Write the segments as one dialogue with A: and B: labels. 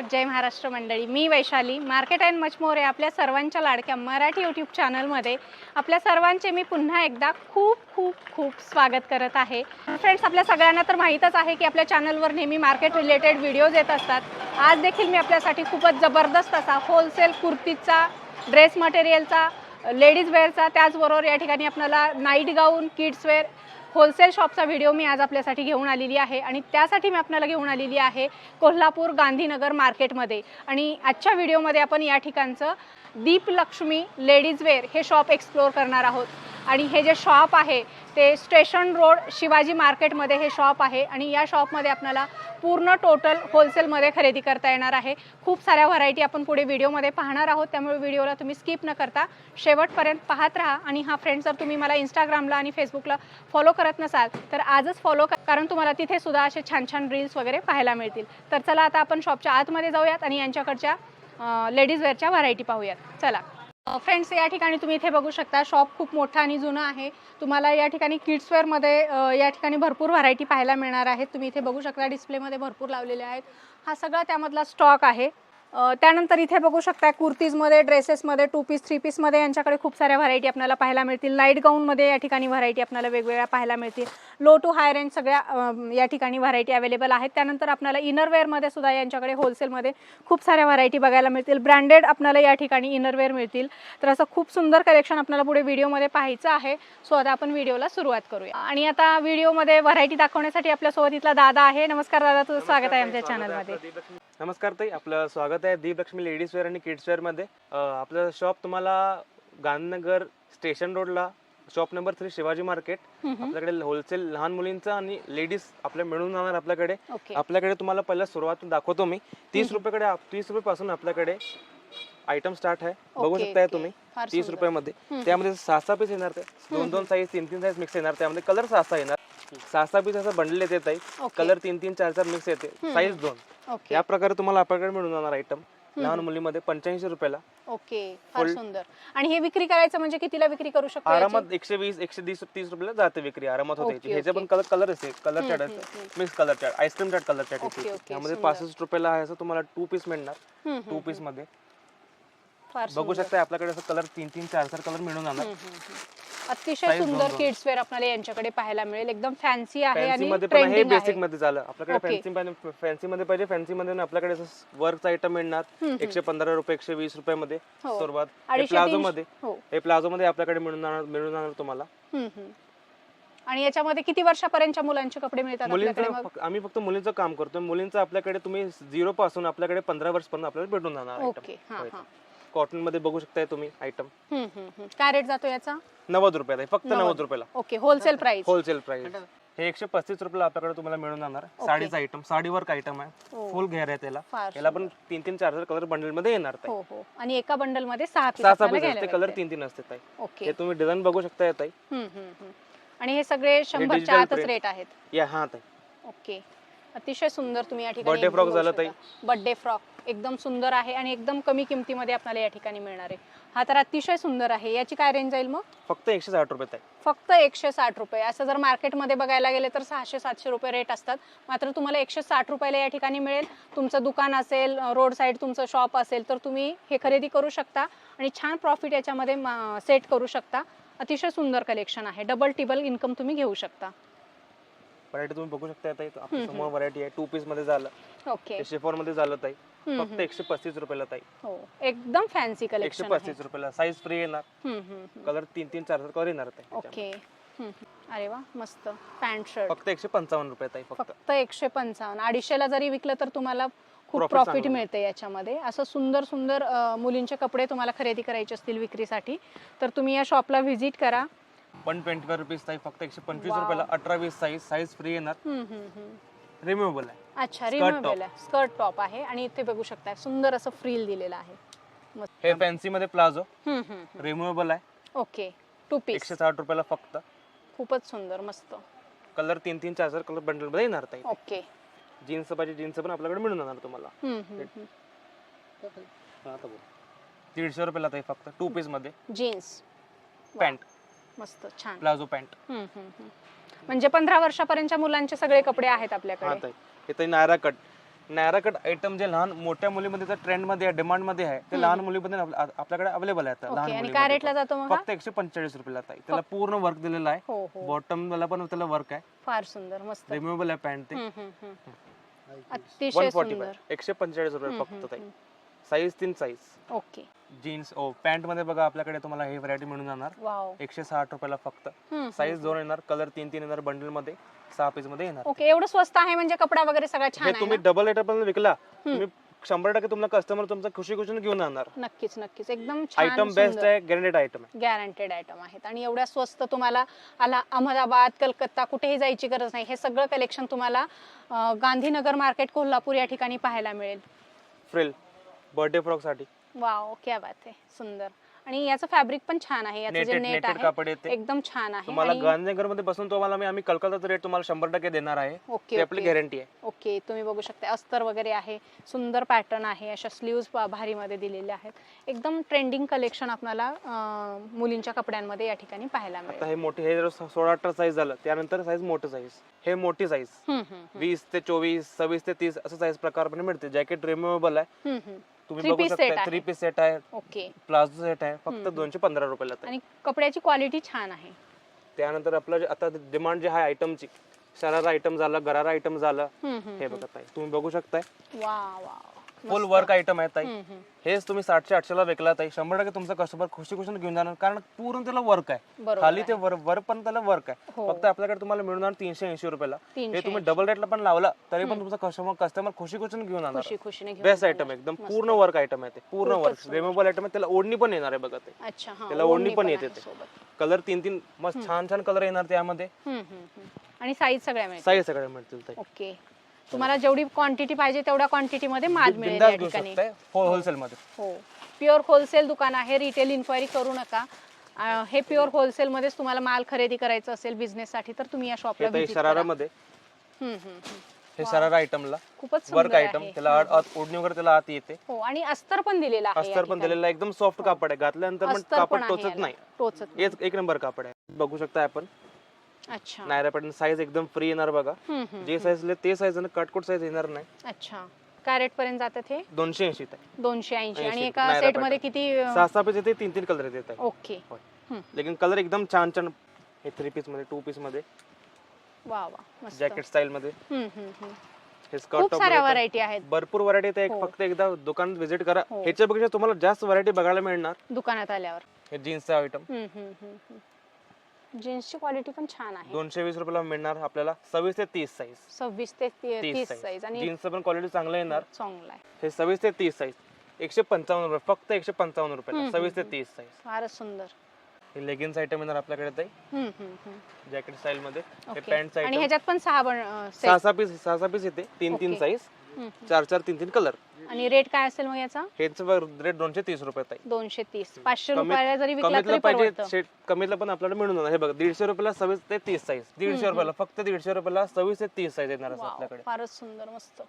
A: नमस्कार जय महाराष्ट्र मंडळी. मी Vaishali. Market and much more आपल्या सर्वांच्या लाडक्या मराठी यूट्यूब चॅनलमध्ये आपल्या सर्वांचे मी पुन्हा एकदा खूप खूप खूप स्वागत करत आहे. फ्रेंड्स आपल्या सगळ्यांना तर माहीतच आहे की आपल्या चॅनलवर नेहमी मार्केट रिलेटेड व्हिडिओज येत असतात. आज देखील मी आपल्यासाठी खूपच जबरदस्त असा होलसेल कुर्तीचा ड्रेस मटेरियलचा लेडीज वेअरचा त्याचबरोबर या ठिकाणी आपल्याला night gown kids wear wholesale शॉपचा व्हिडिओ मी आज आपल्यासाठी घेऊन आलेली आहे आणि त्यासाठी मी आपल्याला घेऊन आलेली आहे कोल्हापूर गांधीनगर मार्केटमध्ये. आणि आजच्या व्हिडिओमध्ये आपण या ठिकाणचं दीपलक्ष्मी लेडीज वेअर हे शॉप एक्सप्लोअर करणार आहोत. आणि हे जे शॉप आहे ते स्टेशन रोड शिवाजी मार्केटमध्ये हे शॉप आहे आणि या शॉपमध्ये आपल्याला पूर्ण टोटल होलसेलमध्ये खरेदी करता येणार आहे. खूप साऱ्या व्हरायटी आपण पुढे व्हिडिओमध्ये पाहणार आहोत. त्यामुळे व्हिडिओला तुम्ही स्किप न करता शेवटपर्यंत पाहत राहा. आणि हा फ्रेंड जर तुम्ही मला इंस्टाग्रामला आणि फेसबुकला फॉलो करत नसाल तर आजच फॉलो करा कारण तुम्हाला तिथे सुद्धा असे छान छान रील्स वगैरे पाहायला मिळतील. तर चला आता आपण शॉपच्या आतमध्ये जाऊयात आणि यांच्याकडच्या लेडीज वेअरच्या व्हरायटी पाहूयात. चला. फ्रेंड्स या ठिकाणी तुम्ही इथे बघू शकता शॉप खूप मोठा आणि जुनं आहे. तुम्हाला या ठिकाणी किड्सवेअरमध्ये या ठिकाणी भरपूर व्हरायटी पाहायला मिळणार आहेत. तुम्ही इथे बघू शकता डिस्प्लेमध्ये भरपूर लावलेले आहेत. हा सगळा त्यामधला स्टॉक आहे. त्यानंतर इथे बघू शकता कुर्तीजमध्ये ड्रेसेसमध्ये टू पीस थ्री पीसमध्ये यांच्याकडे खूप साऱ्या व्हरायटी आपल्याला पाहायला मिळतील. नाईट गाऊनमध्ये या ठिकाणी व्हरायटी आपल्याला वेगवेगळ्या पाहायला मिळतील. लो टू हाय रेंज सगळ्या या ठिकाणी व्हरायटी अवेलेबल आहेत. त्यानंतर आपल्याला इनरवेअरमध्ये सुद्धा यांच्याकडे होलसेलमध्ये खूप साऱ्या व्हरायटी बघायला मिळतील. ब्रँडेड आपल्याला या ठिकाणी इनरवेअर मिळतील. तर असं खूप सुंदर कलेक्शन आपल्याला पुढे व्हिडिओमध्ये पाहायचं आहे. सो आता आपण व्हिडिओला सुरुवात करूया. आणि आता व्हिडिओमध्ये व्हरायटी दाखवण्यासाठी आपल्यासोबत इथला दादा आहे. नमस्कार दादा तुझं स्वागत आहे आमच्या चॅनलमध्ये
B: नमस्कार ताई आपलं स्वागत आहे दीपलक्ष्मी लेडीज वेअर आणि किड्स वेअरमध्ये. अं, आपलं शॉप तुम्हाला गांधीनगर स्टेशन रोडला shop number three Shivaji market. आपल्याकडे होलसेल लहान मुलींचं आणि लेडीज आपल्या मिळून जाणार आपल्याकडे. आपल्याकडे तुम्हाला पहिला सुरुवात दाखवतो मी. तीस रुपयाकडे तीस रुपये पासून आपल्याकडे आयटम स्टार्ट आहे. बघू शकताय. तुम्ही तीस. रुपयामध्ये. त्यामध्ये सहा सहा पीस येणार ते. दोन दोन साईज तीन तीन साईज मिक्स येणार. त्यामध्ये कलर सहा सहा येणार. सहा सहा पीस असं बंडल येते ताई. कलर तीन तीन चार चार मिक्स येते साईज दोन.
A: ओके
B: या प्रकारे तुम्हाला आपल्याकडे मिळून जाणार आयटम लहान मुलीमध्ये पंच्याऐंशी रुपयाला.
A: ओके फार
B: Full-
A: सुंदर. आणि हे विक्री करायचं म्हणजे कितीला विक्री करू शकतो याची?
B: आरामात एकशे वीस एकशे तीस तीस रुपयाला जाते विक्री. आरामात होते
A: ओके,
B: ह्याचे पण
A: ओके.
B: कलर कलर असते कलर
A: हम्म, हम्म,
B: असते. Mix colour chart ice cream chart colour chart
A: okay,
B: येते.
A: ओके,
B: त्यामध्ये
A: सुंदर.
B: पासष्ट रुपयाला आहे असं तुम्हाला टू पीस मिळणार.
A: हम्म, हम्म,
B: टू पीसमध्ये.
A: फार
B: बघू
A: सुंदर.
B: शकता आपल्याकडे असं कलर तीन तीन चार चार कलर मिळून जाणार.
A: अतिशय
B: Size
A: सुंदर. किड्स वेअर आपल्याला यांच्याकडे पाहायला मिळेल. एकदम फॅन्सी आहे
B: फॅन्सी
A: आणि
B: मध्ये पण आहे
A: ट्रेंडिंग
B: बेसिक
A: आहे
B: मध्ये झालं. आपल्याकडे
A: ओके.
B: फॅन्सी फॅन्सी मध्ये पाहिजे फॅन्सी मध्ये ना आपल्याकडे वर्क आयटम मिळणार. एकशे पंधरा रुपये एकशे वीस रुपये मध्ये
A: हो.
B: सुरुवात.
A: अडीचशे
B: प्लाझो
A: तीनशे-
B: मध्ये
A: हो.
B: हे प्लाझो मध्ये आपल्याकडे मिळून जाणार मिळून जाणार तुम्हाला.
A: हम्म, हम्म. आणि याच्यामध्ये किती वर्षापर्यंतच्या मुलांचे कपडे मिळतात आपल्याकडे
B: मुलींचं
A: मग?
B: फक्त- आम्ही फक्त मुलींचं काम करतो मुलींचं आपल्याकडे तुम्ही झिरो पासून आपल्याकडे पंधरा वर्ष पर्यंत आपल्याला भेटून जाणार
A: ओके हा हा.
B: कॉटनमध्ये बघू शकताय तुम्ही आयटम
A: हम्म, हम्म, हम्म. काय रेट जातो याचा?
B: नव्वद रुपयाला आहे, फक्त
A: नव्वद.
B: रुपयाला.
A: Okay wholesale price
B: wholesale price हे एकशे पस्तीस रुपयाला आपल्याकडे तुम्हाला मिळून जाणार साडीचा आयटम साडीवर आयटम आहे.
A: हो.
B: फुल घेर आहे त्याला.
A: फार
B: याला पण तीन तीन चार चार कलर बंडलमध्ये येणार ताई.
A: हो हो. आणि एका बंडलमध्ये सहा पीस
B: सहा सहा
A: आपल्याला घ्यायला
B: कलर. तीन तीन असते ताई.
A: ओके.
B: हे तुम्ही डिझाईन बघू शकता येत ताई.
A: हम्म, हम्म, हम्म. आणि हे सगळे शंभरच्या
B: digital
A: आतच
B: print.
A: रेट आहेत.
B: या हा ताई.
A: ओके. अतिशय सुंदर तुम्ही या ठिकाणी
B: Birthday frock झालं ताई.
A: बर्थडे फ्रॉक एकदम सुंदर आहे आणि एकदम कमी किमतीमध्ये आपल्याला या ठिकाणी मिळणार आहे. हा तर अतिशय सुंदर आहे. याची काय रेंज जाईल मग?
B: फक्त एकशे साठ रुपये
A: फक्त एकशे साठ रुपये. असं जर मार्केटमध्ये बघायला गेले तर सहाशे सातशे रुपये रेट असतात. मात्र तुम्हाला एकशे साठ रुपयाला या ठिकाणी मिळेल. तुमचं दुकान असेल रोड साईड तुमचं शॉप असेल तर तुम्ही हे खरेदी करू शकता आणि छान प्रॉफिट याच्यामध्ये सेट करू शकता. अतिशय सुंदर कलेक्शन आहे. डबल टिबल इन्कम तुम्ही घेऊ शकता.
B: व्हरायटी तुम्ही बघू शकता. समोर व्हरायटी आहे. टू पीसमध्ये झालं.
A: ओके
B: शिफॉनमध्ये झालं ताई. फक्त एकशे पस्तीस रुपयाला ताई.
A: हो एकदम फॅन्सी
B: एकशे
A: कलेक्शन आहे
B: पस्तीस रुपयाला साईज फ्री येणार.
A: हम्म, हम्म, हम्म.
B: कलर तीन तीन चार चार कलर येणार ताई
A: ओके हम्म, हम्म. अरे वा मस्त. पॅन्ट शर्ट
B: फक्त एकशे पंचावन्न रुपये ताई फक्त.
A: फक्त एकशे पंचावन्न. अडीचशेला जरी विकलं तर तुम्हाला खूप
B: Profit
A: प्रॉफिट
B: चांगलं
A: मिळते याच्यामध्ये. असं सुंदर सुंदर अं, मुलींचे कपडे तुम्हाला खरेदी करायचे असतील विक्रीसाठी तर तुम्ही या शॉपला व्हिजिट करा.
B: वन ट्वेंटी फाय रुपीज ताई फक्त एकशे पंचवीस
A: Wow.
B: रुपयाला अठरा वीस साईज साईज फ्री येणार.
A: हम्म, हम्म, हम्म.
B: रिम्युएबल आहे.
A: अच्छा रिमुवेबल आहे. स्कर्ट टॉप आहे. आणि इथे बघू शकता सुंदर असं फ्रील दिलेलं आहे.
B: हे फॅन्सी मध्ये प्लाझो. रिम्युएबल आहे.
A: ओके. टू पीस
B: एकशे साठ रुपयाला फक्त.
A: खूपच सुंदर मस्त.
B: कलर तीन तीन चार चार कलर बंडलमध्ये येणार ताई.
A: ओके.
B: जीन्स पाहिजे जीन्स पण आपल्याकडे मिळून जाणार तुम्हाला. दीडशे रुपयाला ताई फक्त टू पीसमध्ये.
A: जीन्स
B: पॅन्ट
A: मस्त छान.
B: Palazzo pant.
A: म्हणजे पंधरा वर्षापर्यंतच्या मुलांचे सगळे कपडे आहेत
B: हा
A: आपल्याकडे
B: ताई. हे ताई Naira cut Naira cut item जे लहान मोठ्या मुलीमध्ये ट्रेंडमध्ये आहे डिमांडमध्ये आहे ते लहान मुलीमध्ये आपल्या- आपल्याकडे अवेलेबल आहे आता, लहान
A: ओके आणि
B: मुलीमध्ये
A: काय
B: पण.
A: रेटला जातो मग हा?
B: फक्त एकशे पंचेचाळीस रुपयाला ताई. त्याला पूर्ण वर्क दिलेलं आहे.
A: हो हो.
B: बॉटम ला पण त्याला वर्क आहे.
A: फार सुंदर मस्त.
B: रिम्युएबल आहे पॅन्ट ते.
A: हम्म, हम्म, हम्म.
B: वन
A: अतिशय सुंदर.
B: एकशे पंचेचाळीस रुपये
A: हम्म,
B: फक्त
A: हम्म,
B: ताई.
A: हम्म.
B: साईज तीन साईज
A: ओके.
B: जीन्स ओ पॅन्टमध्ये बघा आपल्याकडे तुम्हाला हे व्हरायटी मिळून जाणार.
A: वाव
B: एकशे साठ रुपयाला फक्त.
A: हम्म,
B: साईज दोन येणार कलर तीन तीन येणार बंडलमध्ये सहा पीसमध्ये येणार.
A: ओके एवढं स्वस्त आहे म्हणजे कपडा वगैरे सगळा छान
B: हे
A: आहे
B: तुम्ही
A: ना?
B: डबल रेट पण विकला तुम्ही शंभर टक्के तुम्हाला कस्टमर तुमचा खुशी खुशी घेऊन जाणार.
A: नक्कीच नक्कीच. एकदम छान
B: आयटम बेस्ट आहे गॅरंटेड आयटम आहे.
A: गॅरंटेड आयटम आहेत. आणि एवढ्या स्वस्त तुम्हाला आला अहमदाबाद कलकत्ता कुठेही जायची गरज नाही. हे सगळं कलेक्शन तुम्हाला अं, गांधीनगर मार्केट कोल्हापूर या ठिकाणी पाहायला मिळेल.
B: Frill birthday फ्रॉकसाठी.
A: वाव क्या बात आहे. सुंदर. आणि याचं फॅब्रिक पण छान आहे. याचं जे
B: नेटेड
A: नेट
B: नेटेड
A: आहे एकदम छान आहे.
B: तुम्हाला
A: आणि
B: गांधीनगरमध्ये बसून तुम्हाला मी आम्ही कलकत्ताचा रेट तुम्हाला शंभर टक्के देणार आहे.
A: ओके
B: आपली
A: ओके.
B: गॅरंटी आहे.
A: ओके तुम्ही बघू शकता. अस्तर वगैरे आहे. सुंदर पॅटर्न आहे. अशा स्लीव्ज भारीमध्ये दिलेल्या आहेत. एकदम ट्रेंडिंग कलेक्शन आपल्याला अं, मुलींच्या कपड्यांमध्ये या ठिकाणी पाहायला
B: आता
A: मिळेल
B: हे मोठे हे जर सोळा अठरा साईज झालं त्यानंतर साईज मोठं साईज हे मोठी साईज
A: हम्म, हम्म, हम्म.
B: वीस ते चोवीस सव्वीस ते तीस असं साईज प्रकार पण मिळते. जॅकेट रिम्युएबल आहे.
A: हम्म, हम्म.
B: तुम्ही
A: Three
B: बघू
A: piece set
B: शकता
A: आहे.
B: थ्री पीस सेट आहे
A: ओके
B: प्लाझो सेट आहे फक्त
A: हम्म.
B: दोनशे पंधरा रुपयाला.
A: आणि कपड्याची क्वालिटी छान आहे
B: त्यानंतर आपलं जे आता डिमांड जे आहे आयटमची शरारा आयटम झालं गरारा आयटम झालं
A: हम्म, हम्म,
B: हे
A: हम्म.
B: बघत आहे तुम्ही बघू शकताय
A: वा वा
B: फुल. वर्क आयटम आहे ताई. हेच तुम्ही सातशे आठशेला विकला ताई शंभर टक्के तुमचा कस्टमर खुशी खुशी घेऊन जाणार कारण पूर्ण त्याला वर्क आहे खाली ते. वर वर पण त्याला वर्क आहे
A: हो.
B: फक्त आपल्याकडे तुम्हाला मिळणार तीनशे ऐंशी रुपयाला हे
A: 380.
B: तुम्ही डबल रेटला पण लावला तरी पण तुमचा कस्टमर कस्टमर खुशी खुशी घेऊन जाणार बेस्ट
A: जाणार.
B: आयटम एकदम. पूर्ण वर्क आयटम आहे ते पूर्ण वर्क. रिमूव्हल आयटम आहे त्याला ओढणी पण येणार आहे बघा ते
A: अच्छा हा
B: त्याला ओढणी पण येते ते. कलर तीन तीन मस्त छान छान कलर येणार त्यामध्ये.
A: आणि साईज सगळ्या
B: साईज सगळे मिळतील
A: ओके तुम्हाला जेवढी क्वांटिटी पाहिजे तेवढ्या क्वांटिटी मध्ये माल मिळेल
B: बिंदास
A: या
B: घेऊ
A: ठिकाणी
B: शकताय होलसेल मध्ये
A: हो प्युअर होलसेल दुकान आहे रिटेल इन्क्वायरी करू नका अं, हे प्युअर होलसेल मध्येच तुम्हाला माल खरेदी करायचं असेल बिझनेस साठी तर तुम्ही या शॉपला
B: हे ताई
A: visit करा.
B: शरारामध्ये
A: हम्म, हम्म, हम्म.
B: हे शरारा आयटमला
A: खूपच
B: वर्क
A: सुंदर
B: आयटम
A: आहे.
B: त्याला आत- आत ओढणी वगैरे त्याला आत येते
A: हो आणि अस्तर पण दिलेला आहे या
B: अस्तर पण
A: ठिकाणी.
B: दिलेलं एकदम सॉफ्ट कापड आहे घातल्यानंतर पण
A: अस्तर
B: कापड
A: आहे
B: टोचत
A: याला.
B: नाही
A: टोचत नाही.
B: एक एक नंबर कापड आहे बघू शकता आपण
A: अच्छा.
B: नायरा पॅटर्न साईज एकदम फ्री येणार बघा.
A: हम्म, हम्म,
B: जे साईज ते साईज कटकोट साईज येणार नाही.
A: अच्छा. काय रेट पर्यंत जातात हे?
B: दोनशे ऐंशी
A: दोनशे ऐंशी. आणि
B: 80.
A: एका
B: नायरा
A: सेटमध्ये
B: pattern.
A: किती
B: सहा सहा पीस येते तीन तीन कलर येते
A: ओके.
B: होय.
A: हम्म.
B: लेकिन कलर एकदम छान छान. हे थ्री पीसमध्ये टू पीसमध्ये.
A: वा वा. मस्त.
B: जॅकेट स्टाईल मध्ये.
A: हम्म, हम्म, हम्म.
B: हे
A: खूप
B: स्कर्ट
A: साऱ्या व्हरायटी आहेत.
B: भरपूर व्हरायटी एक
A: हो.
B: फक्त एकदा दुकानात व्हिजिट करा.
A: हो.
B: ह्याच्यापेक्षा तुम्हाला जास्त व्हरायटी बघायला मिळणार.
A: दुकानात आल्यावर.
B: हे जीन्सचा आयटम
A: हम्म, हम्म, हम्म, हम्म. जीन्सची क्वालिटी पण छान आहे.
B: दोनशे वीस रुपयाला मिळणार आपल्याला सव्वीस ते तीस साईज
A: सव्वीस ते
B: तीस साईज
A: आणि
B: जीन्सचं पण क्वालिटी चांगलं येणार.
A: चांगला आहे.
B: हे सव्वीस ते तीस साईज एकशे पंचावन्न रुपये फक्त एकशे पंचावन्न
A: हम्म,
B: सव्वीस ते तीस साईज
A: फारच सुंदर.
B: हे लेगिन्स आयटम येणार आपल्याकडे ताई.
A: हम्म, हम्म, हम्म.
B: जॅकेट स्टाईल मध्ये. हे
A: ओके.
B: पॅन्ट
A: आणि
B: आयटम
A: ह्याच्यात पण सहा बन अं,
B: सहा
A: set.
B: सहा पीस सहा सहा पीस येते. तीन तीन
A: ओके.
B: साईज
A: हम्म, हम्म.
B: चार चार तीन तीन कलर
A: आणि रेट काय असेल मग याचा?
B: हेच रेट दोनशे तीस रुपये ताई.
A: दोनशे तीस. पाचशे
B: कमीत-
A: रुपयाला जरी विकला
B: कमीतलं
A: तरी
B: पाहिजे
A: परवडतं.
B: शेट कमीतलं पण आपल्याला मिळून जाणार. हे बघा दीडशे रुपयाला सव्वीस ते तीस साईज दीडशे रुपयाला फक्त दीडशे रुपयाला सव्वीस ते तीस साईज येणार असं आपल्याकडे.
A: फारच सुंदर मस्त.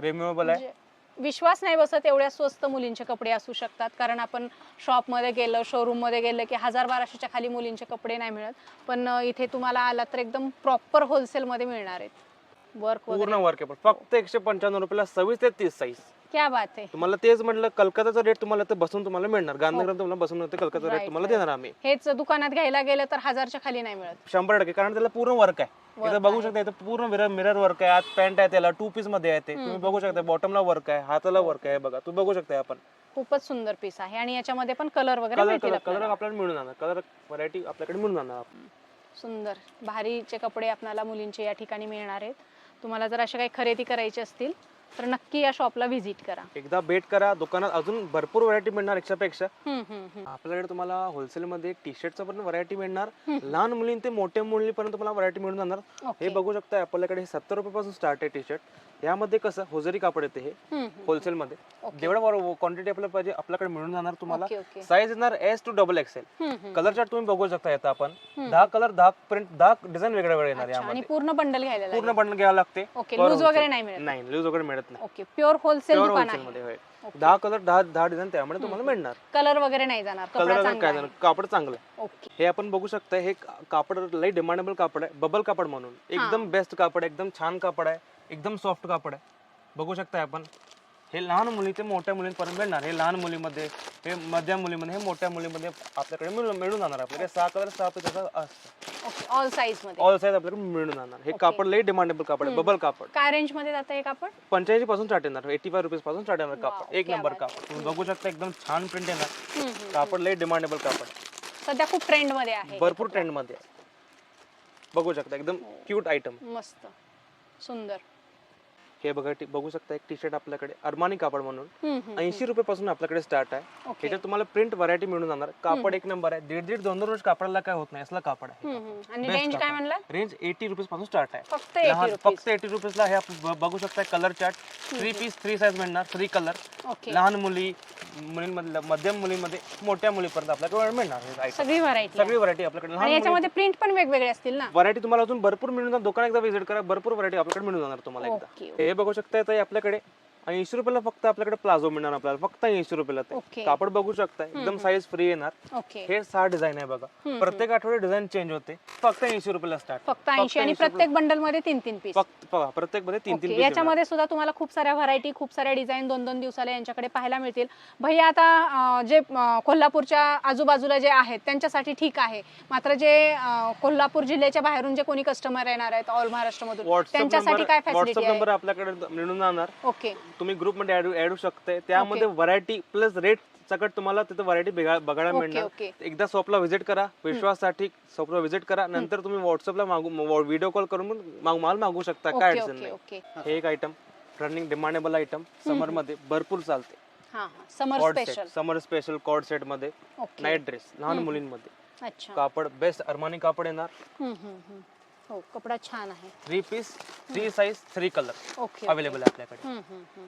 B: रिम्युएबल आहे.
A: म्हणजे विश्वास नाही बसत एवढ्या स्वस्त मुलींचे कपडे असू शकतात. कारण आपण शॉपमध्ये गेलं शोरूममध्ये गेलं की हजार बाराशेच्या खाली मुलींचे कपडे नाही मिळत. पण इथे तुम्हाला आला तर एकदम प्रॉपर होलसेलमध्ये मिळणार आहेत. वर्क
B: पूर्ण वर्क आहे. फक्त एकशे पंच्याण्णव रुपयाला सव्वीस ते तीस साईज
A: क्या बात आहे
B: तुम्हाला तेच म्हटलं कलकत्ताचा रेट तुम्हाला ते बसून तुम्हाला मिळणार. गांधीनगर तुम्हाला बसून ते कलकत्ता
A: Right,
B: रेट तुम्हाला
A: right.
B: देणार आम्ही.
A: हेच दुकानात घ्यायला गेलं तर हजारच्या खाली नाही मिळत.
B: शंभर टक्के कारण त्याला पूर्ण वर्क आहे.
A: Work
B: इथं बघू. शकता इथं पूर्ण मिरर मिरर वर्क आहे. आत पॅन्ट आहे त्याला टू पीसमध्ये आहे ते. तुम्ही बघू शकता बॉटमला वर्क आहे हाताला वर्क आहे बघा. तुम्ही बघू शकता आपण.
A: खूपच सुंदर पीस आहे. आणि याच्यामध्ये पण कलर वगैरे
B: कलर
A: मिळतील
B: कलर कलर
A: आपल्याला.
B: आपल्याला मिळून जाणार. कलर व्हरायटी आपल्याकडे मिळून जाणार.
A: सुंदर. भारीचे कपडे आपल्याला मुलींचे या ठिकाणी मिळणार आहेत. तुम्हाला जर अशा काही खरेदी करायची असतील तर नक्की या शॉपला व्हिजिट करा
B: एकदा भेट करा दुकानात अजून भरपूर व्हरायटी मिळणार एकशापेक्षा
A: हम्म, हम्म, हम्म.
B: आपल्याकडे तुम्हाला होलसेल मध्ये टी शर्टचं पण व्हरायटी मिळणार लहान मुलीं ते मोठ्या मुलीपर्यंत तुम्हाला व्हरायटी मिळून जाणार हे. बघू शकता आपल्याकडे सत्तर रुपयापासून स्टार्ट आहे टी शर्ट यामध्ये कसं होजरी कापड येते हे
A: हम्म, हम्म.
B: होलसेल मध्ये. जेवढा क्वांटिटी आपल्याला पाहिजे आपल्याकडे मिळून जाणार तुम्हाला साईज येणार एस टू डबल एक्सेल
A: हम्म, हम्म.
B: कलर चार्ट तुम्ही बघू शकता येतं आपण. दहा कलर दहा प्रिंट दहा डिझाईन वेगळ्या वेगळ्या येणार
A: अच्छा, आणि
B: यामध्ये
A: पूर्ण बंडल घ्यायला
B: पूर्ण बंडल घ्यावं लागते
A: ओके. वगैरे नाही मिळत
B: नाही लूज वगैरे मिळत नाही.
A: ओके प्युअर होलसेल
B: प्युअर
A: दुकान
B: होलसेल
A: आहे.
B: मध्ये होय. दहा कलर दहा दहा डिझाईन त्यामध्ये तुम्हाला मिळणार.
A: कलर वगैरे नाही जाणार कपडा
B: कलर
A: चांगला
B: काय
A: आहे.
B: जाणार? कापड चांगलं आहे.
A: ओके
B: हे आपण बघू शकता हे का- कापड लई डिमांडेबल कापड आहे. बबल कापड म्हणून. एकदम बेस्ट कापड आहे एकदम छान कापड आहे एकदम सॉफ्ट कापड आहे. बघू शकता आपण. हे लहान मुली ते मोठ्या मुलींपर्यंत मिळणार. हे लहान मुलीमध्ये हे मध्यम मुलीमध्ये हे मोठ्या मुलीमध्ये आपल्याकडे मिळून मिळून जाणार आपल्याकडे. सहा कलर सहा पीस असं असतं.
A: ऑल साईजमध्ये.
B: ऑल साईज आपल्याकडे मिळून जाणार. हे कापड लई डिमांडेबल कापड आहे. बबल कापड.
A: काय रेंजमध्ये जातं हे कापड?
B: पंच्याऐंशी पासून स्टार्ट येणार. एटी फाय रुपीजपासून स्टार्ट येणार कापड. एक नंबर कापड. तुम्ही बघू शकता एकदम छान प्रिंट येणार. कापड लई डिमांडेबल कापड.
A: सध्या खूप ट्रेंडमध्ये आहे
B: भरपूर ट्रेंडमध्ये आहे. बघू शकता एकदम क्यूट आयटम
A: मस्त. सुंदर.
B: हे बघा टी- बघू शकता एक टी शर्ट आपल्याकडे अरमानी कापड म्हणून.
A: हम्म, हम्म.
B: ऐंशी रुपये पासून आपल्याकडे स्टार्ट आहे.
A: ओके
B: त्याच्यात तुम्हाला प्रिंट व्हरायटी मिळून जाणार. कापड एक नंबर आहे. दीड दीड दोन दोन रोज कापडाला काय होत नाही असलं कापड आहे.
A: हम्म, हम्म. आणि
B: Best
A: रेंज काय
B: कापड.
A: म्हणलं?
B: रेंज एटी रुपीजपासून स्टार्ट आहे.
A: फक्त एटी रुपीज
B: फक्त एटी रुपीजला हे आपण ब- बघू शकता colour chart three piece three size मिळणार. थ्री कलर
A: ओके
B: लहान मुली मुलींमधल्या मध्यम मुलीमध्ये मोठ्या मुलीपर्यंत आपल्याकडे मिळणार हे item.
A: सगळी व्हरायटी
B: सगळी व्हरायटी आपल्याकडे.
A: आणि
B: लहान
A: याच्यामध्ये प्रिंट पण वेगवेगळे असतील ना?
B: व्हरायटी तुम्हाला अजून भरपूर मिळून जाणार. दुकान एकदा विजिट करा. भरपूर व्हरायटी आपल्याकडे मिळून जाणार तुम्हाला
A: ओके
B: एकदा हे हे बघू शकताय ताई आपल्याकडे. ऐंशी रुपयाला फक्त आपल्याकडे प्लाझो मिळणार आपल्याला. फक्त ऐंशी रुपयाला ते. कापड बघू शकता एकदम साईज फ्री येणार.
A: ओके.
B: हे सहा डिझाईन आहे बघा. प्रत्येक आठवडे डिझाईन चेंज होते. फक्त ऐंशी रुपयाला स्टार्ट
A: फक्त ऐंशी आणि प्रत्येक बंडलमध्ये तीन तीन पीस
B: फक्त बघा प्रत्येकमध्ये तीन तीन
A: ओके.
B: piece
A: याच्यामध्ये सुद्धा तुम्हाला खूप साऱ्या व्हरायटी खूप साऱ्या डिझाईन दोन दोन दिवसाला यांच्याकडे पाहायला मिळतील. भैया आता अं, जे अं, कोल्हापूरच्या आजूबाजूला जे आहेत त्यांच्यासाठी ठीक आहे. मात्र जे अं, कोल्हापूर जिल्ह्याच्या बाहेरून जे कोणी कस्टमर येणार आहेत ऑल महाराष्ट्रामधून
B: व्हॉट्सअप
A: त्यांच्यासाठी
B: नंबर
A: काय
B: व्हॉट्सअप
A: फॅसिलिटी आहे?
B: नंबर आपल्याकडे मिळून जाणार.
A: ओके.
B: तुम्ही ग्रुपमध्ये ऍड ऍड होऊ शकते. त्यामध्ये व्हरायटी प्लस रेट सकट तुम्हाला तिथे व्हरायटी बघायला मिळणार.
A: ओके
B: एकदा शॉपला व्हिजिट करा विश्वासासाठी शॉपला व्हिजिट करा. नंतर तुम्ही व्हॉट्सअपला मागू व्हिडिओ कॉल करून पण माग- माल मागू शकता. काय
A: ओके
B: अडचण
A: ओके
B: नाही.
A: ओके
B: हे एक आयटम रनिंग डिमांडेबल आयटम समरमध्ये भरपूर चालते.
A: हा हा. Summer special
B: set summer special co-ord सेटमध्ये.
A: ओके
B: नाईट ड्रेस लहान मुलींमध्ये.
A: अच्छा.
B: कापड बेस्ट अरमानी कापड येणार.
A: हम्म, हम्म, हम्म. हो कपडा छान आहे.
B: Three piece three size three colour
A: okay
B: available आहे आपल्याकडे.
A: हम्म, हम्म, हम्म.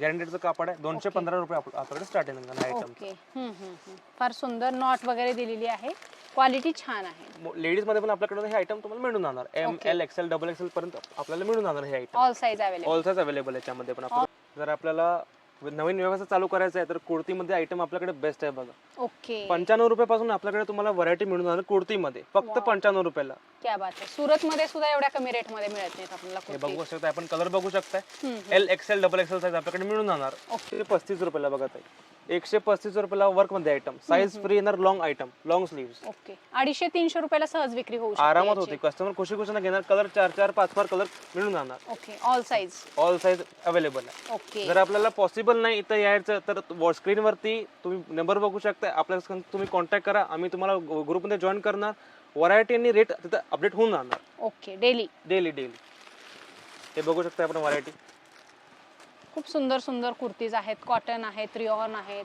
B: गॅरंटेडचं कापड आहे. दोनशे पंधरा रुपये आप- आपल्याकडे स्टार्ट आहे आयटम
A: ओके हम्म, हम्म, हम्म. फार सुंदर नॉट वगैरे दिलेली आहे. क्वालिटी छान आहे.
B: लेडीजमध्ये पण आपल्याकडे हे आयटम तुम्हाला मिळून जाणार. M
A: Okay.
B: L XL double XL पर्यंत आपल्याला मिळून जाणार हे item
A: all size available
B: all size available आहे त्यामध्ये पण आपण जर आपल्याला नवीन व्यवसाय चालू करायचा आहे तर कुर्तीमध्ये आयटम आपल्याकडे बेस्ट आहे बघा.
A: ओके.
B: पंच्याण्णव रुपयापासून आपल्याकडे तुम्हाला व्हरायटी मिळून जाणार कुर्तीमध्ये फक्त पंच्याण्णव रुपयाला.
A: क्या बात आहे. सुरत मध्ये सुद्धा एवढ्या कमी रेटमध्ये मिळत नाहीत आपल्याला
B: हे
A: कुर्ती.
B: बघू शकता आपण कलर बघू शकताय.
A: हम्म,
B: L XL double XL size आपल्याकडे मिळून जाणार. पस्तीस रुपयाला बघा ताई. एकशे पस्तीस रुपयाला वर्कमध्ये आयटम साईज फ्री येणार long item long sleeves
A: okay अडीचशे तीनशे रुपयाला सहज विक्री होऊ शकते
B: आरामात
A: याची.
B: होते. कस्टमर खुशी खुशीने घेणार. कलर चार चार पाच पाच कलर मिळून जाणार.
A: Okay all size
B: all size available आहे.
A: ओके
B: जर आपल्याला पॉसिबल नाही इथं यायचं तर स्क्रीनवरती तुम्ही नंबर बघू शकता. आपल्या संग तुम्ही कॉन्टॅक्ट करा. आम्ही तुम्हाला ग्रुपमध्ये जॉईन करणार. व्हरायटी आणि रेट तिथं अपडेट होऊन जाणार.
A: ओके डेली
B: डेली डेली हे बघू शकता आपण व्हरायटी
A: खूप सुंदर सुंदर कुर्तीज आहेत कॉटन आहेत रिओन आहेत.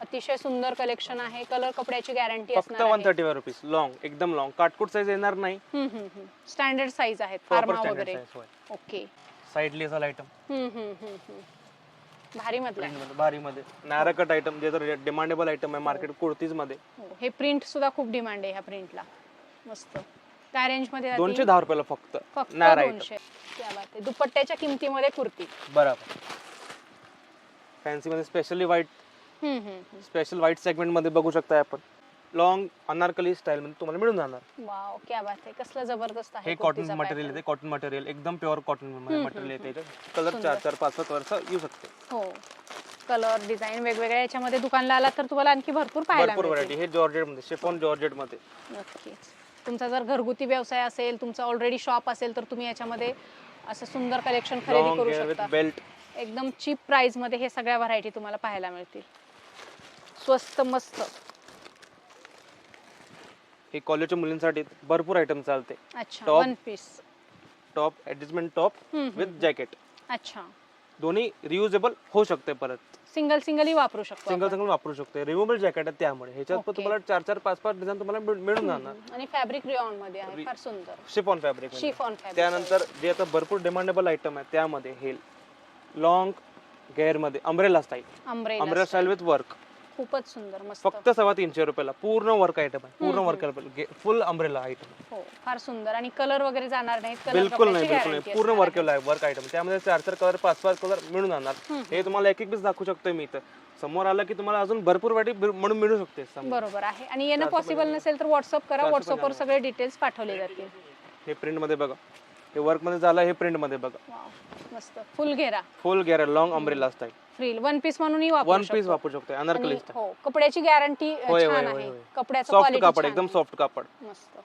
A: अतिशय सुंदर कलेक्शन आहे. कलर कपड्याची गॅरंटी
B: फक्त one thirty five rupees long एकदम लॉंग काटकूट साईज येणार नाही.
A: स्टँडर्ड साईज आहेत फार्मा वगैरे. ओके
B: साईडली असा आयटम
A: हम्म, हम्म, हम्म, हम्म. भारी मधला आहे.
B: मध्ये भारी मध्ये नाराकट आयटम जे तर डिमांडेबल आयटम आहे मार्केट कुर्तीजमध्ये
A: हो, हे प्रिंट सुद्धा खूप डिमांड आहे ह्या प्रिंटला मस्त. काय रेंजमध्ये जातील?
B: दोनशे दहा रुपयाला फक्त.
A: फक्त
B: नार आयटम
A: दोनशे क्या बात आहे. दुपट्ट्याच्या किमतीमध्ये कुर्ती.
B: बरोबर. फॅन्सी मध्ये स्पेशली व्हाईट
A: हम्म, हम्म, हम्म.
B: स्पेशल व्हाईट सेगमेंटमध्ये बघू शकता आपण. लॉंग अनारकली स्टाईल मध्ये तुम्हाला मिळून जाणार.
A: वाव क्या बात आहे. कसलं जबरदस्त आहे
B: हे कॉटन
A: कुर्तीचा
B: मटेरियल
A: pattern.
B: येते कॉटन मटेरियल एकदम प्युअर कॉटन मटेरियल येते कलर. चार चार पाच पाच वर्ष येऊ शकते.
A: हो. कलर डिझाईन वेगवेगळ्या याच्यामध्ये दुकानला आला तर तुम्हाला आणखी भरपूर पाहायला
B: भरपूर
A: मिळतील.
B: व्हरायटी हे जॉर्जेटमध्ये शिफॉन जॉर्जेटमध्ये.
A: नक्कीच. तुमचा जर घरगुती व्यवसाय असेल तुमचा ऑलरेडी शॉप असेल तर तुम्ही याच्यामध्ये असं सुंदर कलेक्शन खरेदी
B: लॉंग
A: करू
B: विथ
A: शकता.
B: बेल्ट
A: एकदम चीप प्राइसमध्ये हे सगळ्या व्हरायटी तुम्हाला पाहायला मिळतील. स्वस्त मस्त.
B: हे कॉलेजच्या मुलींसाठी भरपूर आयटम चालते.
A: अच्छा
B: Top.
A: One piece
B: top adjustment top with jacket
A: अच्छा.
B: दोन्ही रियुजेबल होऊ शकते परत.
A: सिंगल सिंगल ही वापरू शकतो
B: सिंगल
A: आपण.
B: सिंगल वापरू शकते. रिमूव्हल जॅकेट आहे त्यामुळे. ह्याच्यात पण
A: Okay.
B: तुम्हाला चार चार पाच पाच डिझाईन तुम्हाला मिळ- मिळून जाणार.
A: हम्म. आणि फॅब्रिक रिऑनमध्ये आहे. फार सुंदर.
B: शिफॉन फॅब्रिक
A: शिफॉन फॅब्रिक
B: त्यानंतर जे आता भरपूर डिमांडेबल आयटम आहे त्यामध्ये हे long गेअरमध्ये umbrella style umbrella style with work
A: खूपच सुंदर मस्त.
B: फक्त सव्वा तीनशे रुपयाला पूर्ण वर्क आयटम आहे. पूर्ण वर्क फुल अम्ब्रेला आयटम
A: हो फार सुंदर. आणि कलर वगैरे जाणार नाहीत कलर
B: बिलकुल नाही बिलकुल नाही. पूर्ण वर्क वर्क आयटम त्यामध्ये चार चार कलर पाच पाच कलर मिळून जाणार. हे तुम्हाला एक एक पीस दाखवू शकतोय मी इथं. समोर आलं की तुम्हाला अजून भरपूर वाटी म्हणून मिळू शकते.
A: बरोबर आहे. आणि येणं पॉसिबल नसेल तर व्हॉट्सअप करा. व्हॉट्सअपवर सगळे डिटेल्स पाठवले जातील.
B: हे प्रिंटमध्ये बघा. हे वर्कमध्ये झालं हे प्रिंटमध्ये बघा.
A: वाव मस्त. फुल घेरा.
B: Full गॅर long umbrella style
A: frill one piece म्हणूनही वापरू
B: वन पीस. वापरू शकतो अनारकली
A: आणि हो कपड्याची गॅरंटी
B: होय, होय,
A: छान
B: होय,
A: आहे.
B: होय.
A: कपड्याचं
B: सॉफ्ट
A: quality
B: कापड
A: छान
B: एकदम
A: आहे.
B: सॉफ्ट कापड.
A: मस्त.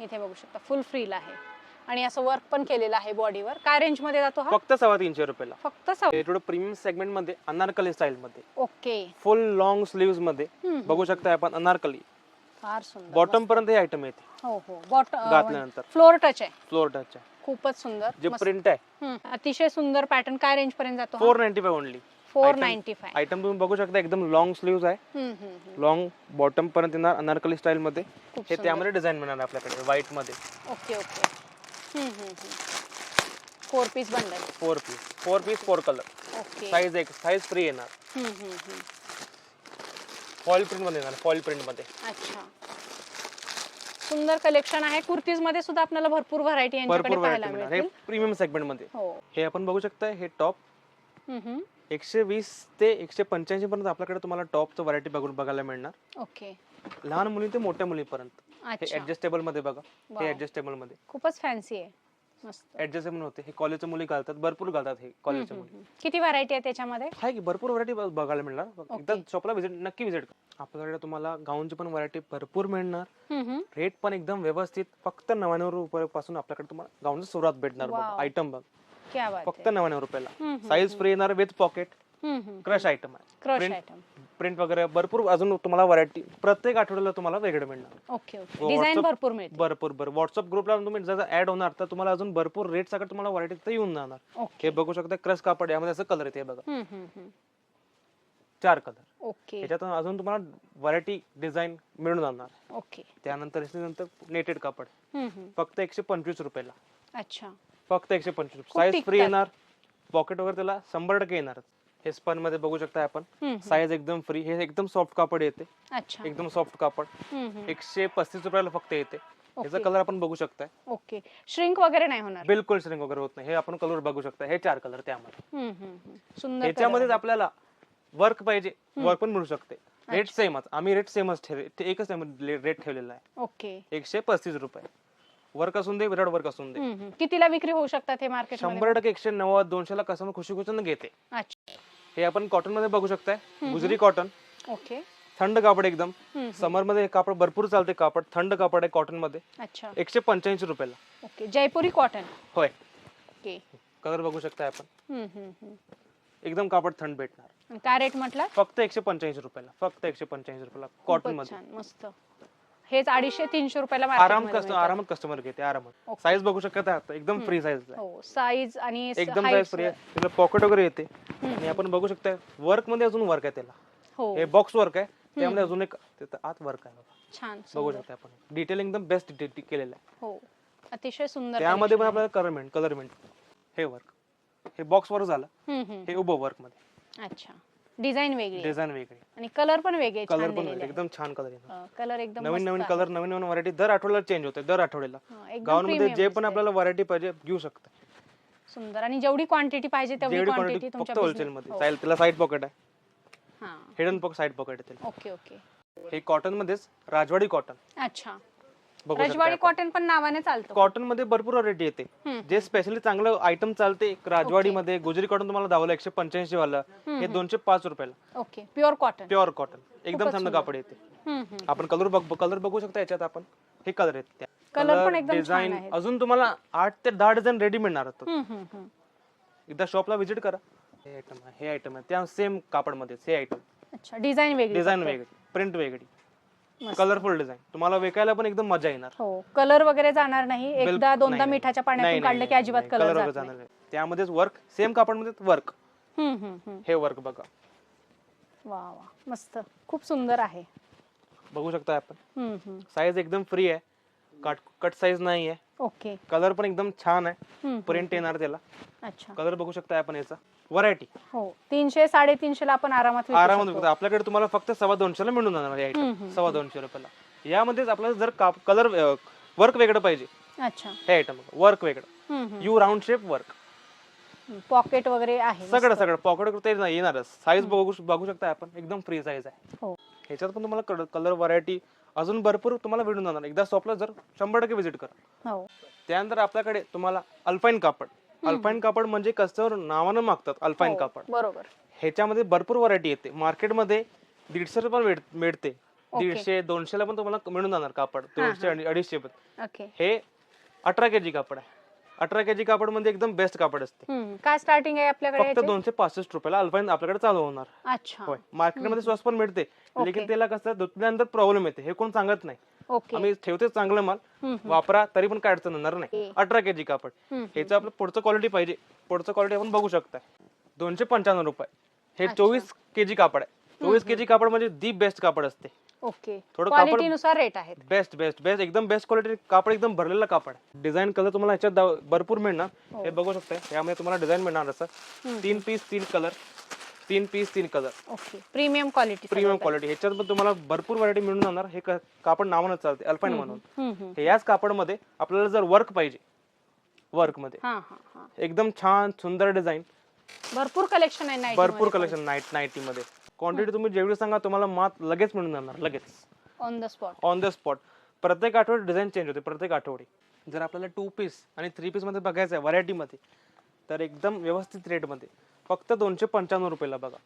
A: इथे बघू शकता फुल फ्रील आहे. आणि असं वर्क पण केलेलं आहे बॉडीवर काय रेंजमध्ये जातो हा?
B: फक्त सव्वा तीनशे रुपयाला.
A: फक्त
B: हे थोडं प्रीमियम सेगमेंटमध्ये अनारकली स्टाईल मध्ये.
A: ओके
B: फुल लॉंग
A: स्लीव्समध्ये.
B: बघू शकता आपण अनारकली
A: फार सुंदर
B: बॉटम पर्यंत हे आयटम येते
A: हो हो. बॉटम
B: घातल्यानंतर.
A: फ्लोअर टच आहे.
B: फ्लोअर टच
A: खूपच सुंदर
B: जे
A: मस्त.
B: प्रिंट आहे.
A: हम्म. अतिशय सुंदर पॅटर्न काय रेंज पर्यंत जातो
B: four ninety five only
A: four
B: item-
A: ninety five
B: item तुम्ही बघू शकता एकदम लॉंग स्लीव्स आहे. लॉंग बॉटम पर्यंत येणार अनारकली स्टाईल मध्ये.
A: खूप
B: हे
A: सुंदर.
B: त्यामध्ये डिझाईन मिळणार आपल्याकडे व्हाईटमध्ये.
A: Okay okay four piece bundle
B: four piece four piece four colour
A: okay
B: size एक साईज फ्री येणार.
A: हम्म, हम्म, हम्म.
B: फॉईल प्रिंटमध्ये येणार फॉईल प्रिंटमध्ये.
A: अच्छा. सुंदर कलेक्शन आहे. कुर्तीजमध्ये सुद्धा आपल्याला भरपूर व्हरायटी यांच्याकडे
B: भरपूर
A: पाहायला
B: व्हरायटी मिळणार. हे
A: मिळतील.
B: प्रीमियम सेगमेंटमध्ये.
A: हो.
B: हे आपण बघू शकता हे टॉप
A: हम्म, हम्म.
B: एकशे वीस ते एकशे पंच्याऐंशी पर्यंत आपल्याकडे तुम्हाला टॉपचं व्हरायटी बघून बघायला मिळणार.
A: ओके.
B: लहान मुली ते मोठ्या मुलीपर्यंत. हे
A: अच्छा.
B: ऍडजस्टेबलमध्ये बघा.
A: Wow.
B: हे ऍडजस्टेबलमध्ये.
A: खूपच फॅन्सी आहे. मस्त.
B: ऍडजस्टेबल होते. हे कॉलेजच्या मुली घालतात भरपूर घालतात हे कॉलेजच्या मुली.
A: किती व्हरायटी आहे त्याच्यामध्ये?
B: आहे की भरपूर व्हरायटी बघायला मिळणार. एकदा. शॉपला विजिट नक्की विजिट आपल्याकडे तुम्हाला गाऊनची पण व्हरायटी भरपूर मिळणार. रेट पण एकदम व्यवस्थित. फक्त नव्याण्णव रुपयापासून आपल्याकडे तुम्हाला गाऊनची सुरुवात भेटणार. आयटम बघ. फक्त नव्याण्णव रुपयाला. साईज फ्री येणार विथ पॉकेट क्रश आयटम आहे.
A: Crush
B: Print-
A: item.
B: प्रिंट वगैरे भरपूर अजून तुम्हाला व्हरायटी प्रत्येक आठवड्याला तुम्हाला वेगळं मिळणार.
A: Okay okay.
B: व
A: डिझाईन
B: WhatsApp-
A: भरपूर मिळते
B: भरपूर बरं व्हॉट्सअप ग्रुपला तुम्ही जर ऍड होणार तर तुम्हाला अजून भरपूर रेट सगळं तुम्हाला व्हरायटी तिथे येऊन जाणार.
A: ओके.
B: हे बघू शकता क्रश कापड यामध्ये असं कलर येते हे बघा.
A: हम्म, हम्म, हम्म.
B: चार कलर
A: ओके.
B: याच्यातून अजून तुम्हाला व्हरायटी डिझाईन मिळून जाणार.
A: ओके.
B: त्यानंतर नंतर नेटेड कापड.
A: हम्म, हम्म.
B: फक्त एकशे पंचवीस रुपयाला.
A: अच्छा.
B: फक्त एकशे पंचवीस.
A: खूप
B: साईज फ्री. येणार. पॉकेट वगैरे त्याला शंभर टक्के येणार हे स्पनमध्ये बघू शकता आपण. साईज एकदम फ्री हे एकदम सॉफ्ट कापड येते.
A: अच्छा.
B: एकदम सॉफ्ट कापड. एकशे पस्तीस रुपयाला फक्त येते. याचा
A: ओके.
B: कलर आपण बघू शकताय.
A: ओके श्रिंक वगैरे नाही होणार.
B: बिलकुल श्रिंक वगैरे होत नाही. हे आपण कलर बघू शकता हे चार कलर त्यामध्ये. याच्यामध्येच आपल्याला वर्क पाहिजे. वर्क पण मिळू शकते. रेट सेमच आम्ही रेट सेमच ठेवले. ते एकच रेट ठेवलेला आहे.
A: ओके
B: एकशे पस्तीस रुपये. वर्क असून दे विदाउट वर्क असून दे.
A: कितीला विक्री होऊ शकतात हे मार्केट
B: शंभर टक्के एकशे नव्वद दोनशेला कस्टमर खुशी खुशीनं घेते.
A: अच्छा.
B: हे आपण कॉटनमध्ये बघू शकताय. गुजरी कॉटन
A: ओके.
B: थंड कापड एकदम. समरमध्ये कापड भरपूर चालते कापड. थंड कापड आहे
A: कॉटनमध्ये.
B: एकशे पंच्याऐंशी रुपयाला.
A: ओके. जयपुरी कॉटन
B: होय. कलर बघू शकताय आपण. एकदम कापड थंड भेटणार.
A: काय रेट म्हटलं?
B: फक्त एकशे पंच्याऐंशी रुपयाला. फक्त एकशे पंच्याऐंशी रुपयाला
A: कॉटनमध्ये. मस्त. हेच अडीचशे तीनशे रुपयाला
B: आराम
A: market मध्ये
B: कस्टमर
A: मिळतात.
B: आरामात कस्टमर घेते आरामात.
A: Okay.
B: साईज बघू शकता आता एकदम फ्री साईज
A: हो साईज आणि
B: एकदम
A: height
B: साईज फ्री आहे त्याला पॉकेट वगैरे येते. आणि आपण बघू शकता वर्कमध्ये अजून वर्क आहे त्याला.
A: हो.
B: हे बॉक्स वर्क आहे. त्यामध्ये अजून एक आत वर्क आहे. बघा.
A: छान
B: बघू
A: सुंदर.
B: शकता आपण. डिटेल एकदम बेस्ट केलेलं आहे.
A: हो. अतिशय सुंदर
B: त्यामध्ये पण
A: collection
B: आपल्याला कलर मिळेल कलर मिळेल हे वर्क हे बॉक्स वर झालं.
A: आहे. हम्म, हम्म.
B: हे उभं वर्कमध्ये.
A: अच्छा. डिझाईन वेगळी आहे.
B: डिझाईन वेगळी.
A: आणि कलर पण वेगळे
B: कलर
A: छान
B: पण
A: दिलेले
B: वेगळे
A: आहे.
B: एकदम छान कलर येणार
A: अं, कलर एकदम
B: नवीन नवीन
A: आहे.
B: कलर नवीन नवीन व्हरायटी दर आठवड्याला चेंज होते दर आठवड्याला.
A: हां, एकदम
B: गाऊन मध्ये
A: premium
B: जे पण. आपल्याला व्हरायटी पाहिजे घेऊ शकता.
A: सुंदर आणि जेवढी क्वांटिटी पाहिजे तेवढी
B: जेवढी
A: क्वांटिटी
B: फक्त होलसेल मध्ये.
A: हो.
B: चालेल त्याला साईड पॉकेट आहे.
A: हां.
B: हिडन पॉकेट साईड पॉकेट आहे त्याला
A: ओके ओके.
B: हे कॉटन मध्येच राजवाडी कॉटन
A: अच्छा.
B: बघू
A: रजवाडी कॉटन पण नावाने चालतो.
B: कॉटनमध्ये भरपूर व्हरायटी येते.
A: हम्म.
B: जे स्पेशली चांगलं आयटम चालते राजवाडी मध्ये गुजरी कॉटन तुम्हाला दावलं एकशे पंच्याऐंशी वाला हे दोनशे पाच रुपयाला.
A: Okay pure cotton
B: pure cotton एकदम थंड कापड येते. आपण कलर बघ कलर बघू शकता याच्यात आपण. हे कलर आहेत त्या.
A: Color पण एकदम छान
B: डिझाईन
A: आहेत.
B: अजून तुम्हाला आठ ते दहा डिझाईन रेडी मिळणार आहेत. एकदा शॉपला व्हिजिट करा. हे आयटम आहे हे आयटम आहे. त्या सेम कापडमध्ये हे आयटम
A: अच्छा डिझाईन वेगळी
B: डिझाईन वेगळी प्रिंट वेगळी. Colourful design. तुम्हाला विकायला पण एकदम मजा येणार.
A: हो कलर वगैरे जाणार नाही. एकदा दोनदा
B: नाही,
A: मिठाच्या
B: नाही,
A: पाण्यातून काढलं
B: नाही,
A: की अजिबात
B: नाही,
A: कलर जात नाही.
B: जाणार नाही. त्यामध्येच वर्क सेम कापडमध्ये वर्क
A: हम्म, हम्म, हम्म.
B: हे वर्क बघा.
A: वा वा मस्त. खूप सुंदर आहे.
B: बघू शकता आपण.
A: हम्म, हम्म.
B: साईज एकदम फ्री आहे. कट कट साईज नाही आहे.
A: ओके
B: कलर पण एकदम छान आहे.
A: हम्म,
B: प्रिंट येणार त्याला.
A: अच्छा.
B: कलर बघू शकता आपण याचा. व्हरायटी
A: हो तीनशे साडेतीनशे ला आपण आरामात विकू
B: आरामात
A: शकतो.
B: विकतो. आपल्याकडे तुम्हाला फक्त सव्वा दोनशेला मिळून जाणार
A: हम्म,
B: आयटम
A: हम्म,
B: सव्वा दोनशे रुपयाला यामध्येच आपल्याला जर कलर वर्क वेगळं पाहिजे.
A: अच्छा.
B: हे आयटम वर्क वेगळं. U round shape work
A: pocket वगैरे आहे.
B: सगळं सगळं. पॉकेट ते येणारच. साईज बघू बघू शकता आपण. एकदम फ्री साईज आहे.
A: हो.
B: ह्याच्यात पण तुम्हाला कलर व्हरायटी अजून भरपूर तुम्हाला भेटून जाणार. एकदा शॉपला जर शंभर टक्के व्हिजिट करा.
A: हो.
B: त्यानंतर आपल्याकडे तुम्हाला अल्पाईन कापड. अल्पाईन कापड म्हणजे कस्टमर नावानं मागतात अल्पाईन
A: हो,
B: कापड.
A: बरोबर.
B: ह्याच्यामध्ये भरपूर व्हरायटी येते. मार्केटमध्ये दीडशे रुपये मिळते. दीडशे दोनशेला पण तुम्हाला मिळून जाणार कापड. दोनशे अडीचशे पण. हे अठरा के जी कापड आहे. अठरा के जी कापड म्हणजे एकदम बेस्ट कापड असते.
A: हम्म. काय स्टार्टिंग आहे आपल्याकडे
B: फक्त
A: याची?
B: दोनशे पासष्ट रुपयाला अल्पाईन आपल्याकडे चालू होणार.
A: अच्छा.
B: होय. मार्केटमध्ये स्वस्त पण मिळते. लेकिन त्याला कसं धुतल्यानंतर प्रॉब्लेम येते. हे कोण सांगत नाही.
A: ओके.
B: आम्ही ठेवते चांगलं माल.
A: हम्म,
B: वापरा तरी पण काय अडचण येणार नाही. अठरा के जी कापड.
A: हम्म,
B: ह्याचं आपलं पुढचं क्वालिटी पाहिजे. पुढचं क्वालिटी आपण बघू शकताय दोनशे पंच्याण्णव रुपये. हे चोवीस के जी कापड आहे. चोवीस के जी कापड म्हणजे दी बेस्ट कापड असते.
A: ओके.
B: थोडं कापड-
A: क्वालिटी नुसार रेट आहेत.
B: बेस्ट बेस्ट बेस्ट एकदम बेस्ट क्वालिटी कापड एकदम भरलेलं कापड. डिझाईन कलर तुम्हाला ह्याच्यात भरपूर मिळणार. हे. बघू शकताय. यामध्ये तुम्हाला डिझाईन मिळणार असं. तीन पीस तीन कलर तीन पीस तीन colour
A: okay. Premium quality
B: premium quality ह्याच्यात पण तुम्हाला भरपूर व्हरायटी मिळून जाणार. हे क- कापड नावानं चालते अल्पाईन म्हणून. हे याच कापडमध्ये आपल्याला जर वर्क पाहिजे वर्कमध्ये
A: हा हा हा.
B: एकदम छान सुंदर डिझाईन
A: भरपूर कलेक्शन आहे नाईट
B: भरपूर कलेक्शन नाईट नाईटी मध्ये क्वांटिटी तुम्ही जेवढी सांगा तुम्हाला मात लगेच मिळून जाणार लगेच.
A: On the spot
B: on the spot प्रत्येक आठवड्यात डिझाईन चेंज होते प्रत्येक आठवडी. जर आपल्याला टू पीस आणि थ्री पीसमध्ये बघायचं आहे variety मध्ये तर एकदम व्यवस्थित रेटमध्ये. फक्त दोनशे पंच्याण्णव रुपयाला बघा.